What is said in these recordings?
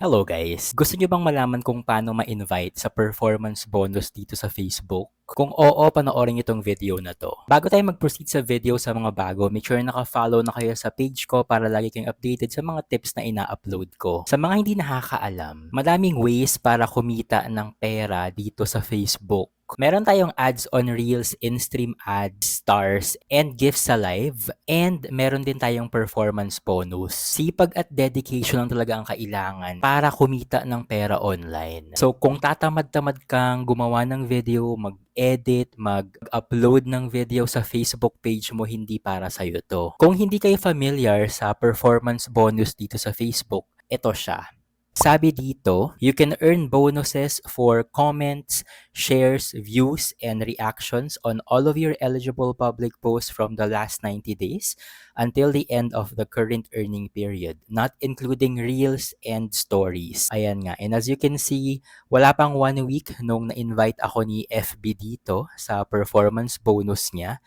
Hello guys! Gusto nyo bang malaman kung paano ma-invite sa performance bonus dito sa Facebook? Kung oo, panoorin itong video na to. Bago tayo mag-proceed sa video sa mga bago, make sure naka-follow na kayo sa page ko para lagi kayong updated sa mga tips na ina-upload ko. Sa mga hindi nakakaalam, madaming ways para kumita ng pera dito sa Facebook. Meron tayong ads on Reels, in-stream ads, stars, and gifts sa live. And meron din tayong performance bonus. Sipag at dedication lang talaga ang kailangan para kumita ng pera online. So kung tatamad-tamad kang gumawa ng video, mag edit, mag-upload ng video sa Facebook page mo, hindi para sa'yo to. Kung hindi kayo familiar sa performance bonus dito sa Facebook, ito siya. Sabi dito, you can earn bonuses for comments, shares, views, and reactions on all of your eligible public posts from the last 90 days until the end of the current earning period, not including reels and stories. Ayan nga. And as you can see, wala pang one week nung na-invite ako ni FB dito sa performance bonus niya.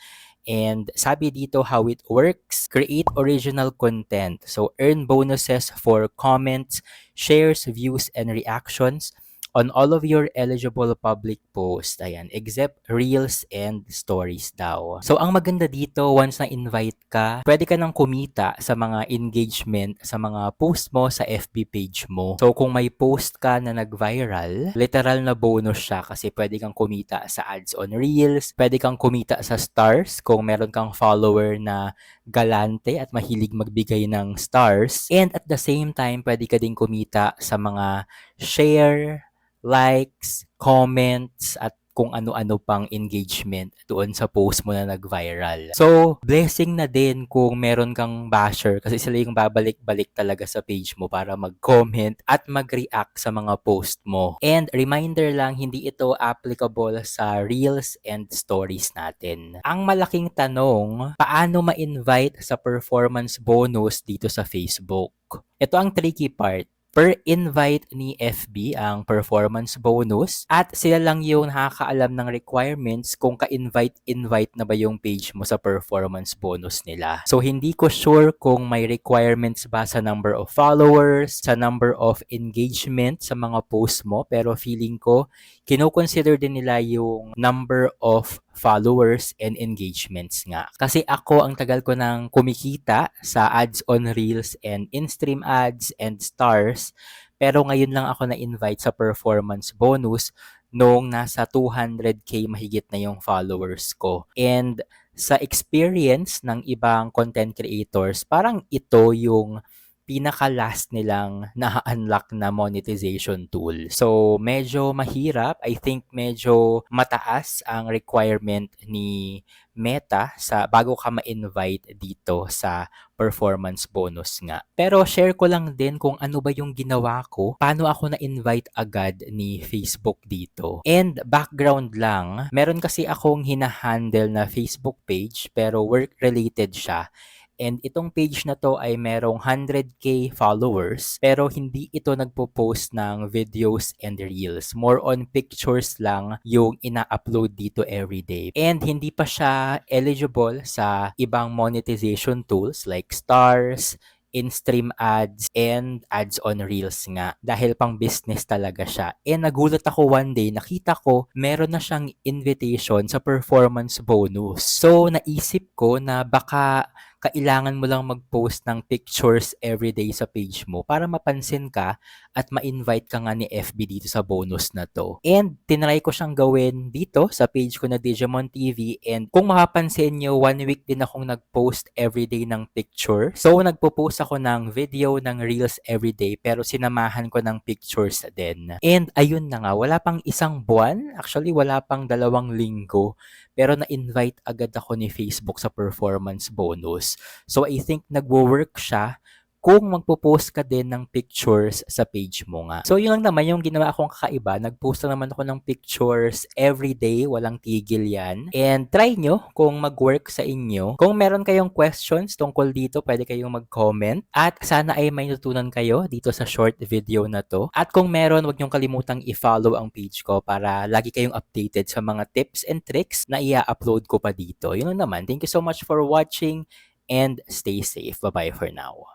And sabi dito how it works, create original content. So earn bonuses for comments, shares, views, and reactions on all of your eligible public posts. Ayan, except reels and stories daw. So, ang maganda dito, once na invite ka, pwede ka nang kumita sa mga engagement sa mga post mo sa FB page mo. So, kung may post ka na nag-viral, literal na bonus siya kasi pwede kang kumita sa ads on reels, pwede kang kumita sa stars kung meron kang follower na galante at mahilig magbigay ng stars. And at the same time, pwede ka din kumita sa mga share, likes, comments, at kung ano-ano pang engagement doon sa post mo na nag-viral. So, blessing na din kung meron kang basher kasi sila yung babalik-balik talaga sa page mo para mag-comment at mag-react sa mga post mo. And reminder lang, hindi ito applicable sa reels and stories natin. Ang malaking tanong, paano ma-invite sa performance bonus dito sa Facebook? Ito ang tricky part per invite ni FB ang performance bonus at sila lang yung nakakaalam ng requirements kung ka-invite-invite na ba yung page mo sa performance bonus nila. So hindi ko sure kung may requirements ba sa number of followers, sa number of engagement sa mga post mo pero feeling ko kino-consider din nila yung number of followers and engagements nga. Kasi ako ang tagal ko nang kumikita sa ads on Reels and in-stream ads and stars. Pero ngayon lang ako na-invite sa performance bonus nung nasa 200k mahigit na yung followers ko. And sa experience ng ibang content creators, parang ito yung pinaka-last nilang na-unlock na monetization tool. So, medyo mahirap. I think medyo mataas ang requirement ni Meta sa bago ka ma-invite dito sa performance bonus nga. Pero share ko lang din kung ano ba yung ginawa ko, paano ako na-invite agad ni Facebook dito. And background lang, meron kasi akong hinahandle na Facebook page pero work-related siya And itong page na to ay merong 100k followers pero hindi ito nagpo-post ng videos and reels. More on pictures lang yung ina-upload dito every day. And hindi pa siya eligible sa ibang monetization tools like stars, in-stream ads and ads on Reels nga dahil pang business talaga siya. And nagulat ako one day, nakita ko meron na siyang invitation sa performance bonus. So naisip ko na baka kailangan mo lang mag-post ng pictures everyday sa page mo para mapansin ka at ma-invite ka nga ni FB dito sa bonus na to. And tinry ko siyang gawin dito sa page ko na Digimon TV and kung mapapansin nyo, one week din akong nag-post everyday ng picture. So nagpo-post ako ng video ng Reels everyday pero sinamahan ko ng pictures din. And ayun na nga, wala pang isang buwan, actually wala pang dalawang linggo pero na-invite agad ako ni Facebook sa performance bonus. So I think nagwo-work siya kung magpo-post ka din ng pictures sa page mo nga. So yun lang naman yung ginawa akong kakaiba. Nag-post lang naman ako ng pictures every day, walang tigil yan. And try nyo kung mag-work sa inyo. Kung meron kayong questions tungkol dito, pwede kayong mag-comment. At sana ay may natutunan kayo dito sa short video na to. At kung meron, wag nyong kalimutang i-follow ang page ko para lagi kayong updated sa mga tips and tricks na i-upload ko pa dito. Yun lang naman. Thank you so much for watching and stay safe. Bye-bye for now.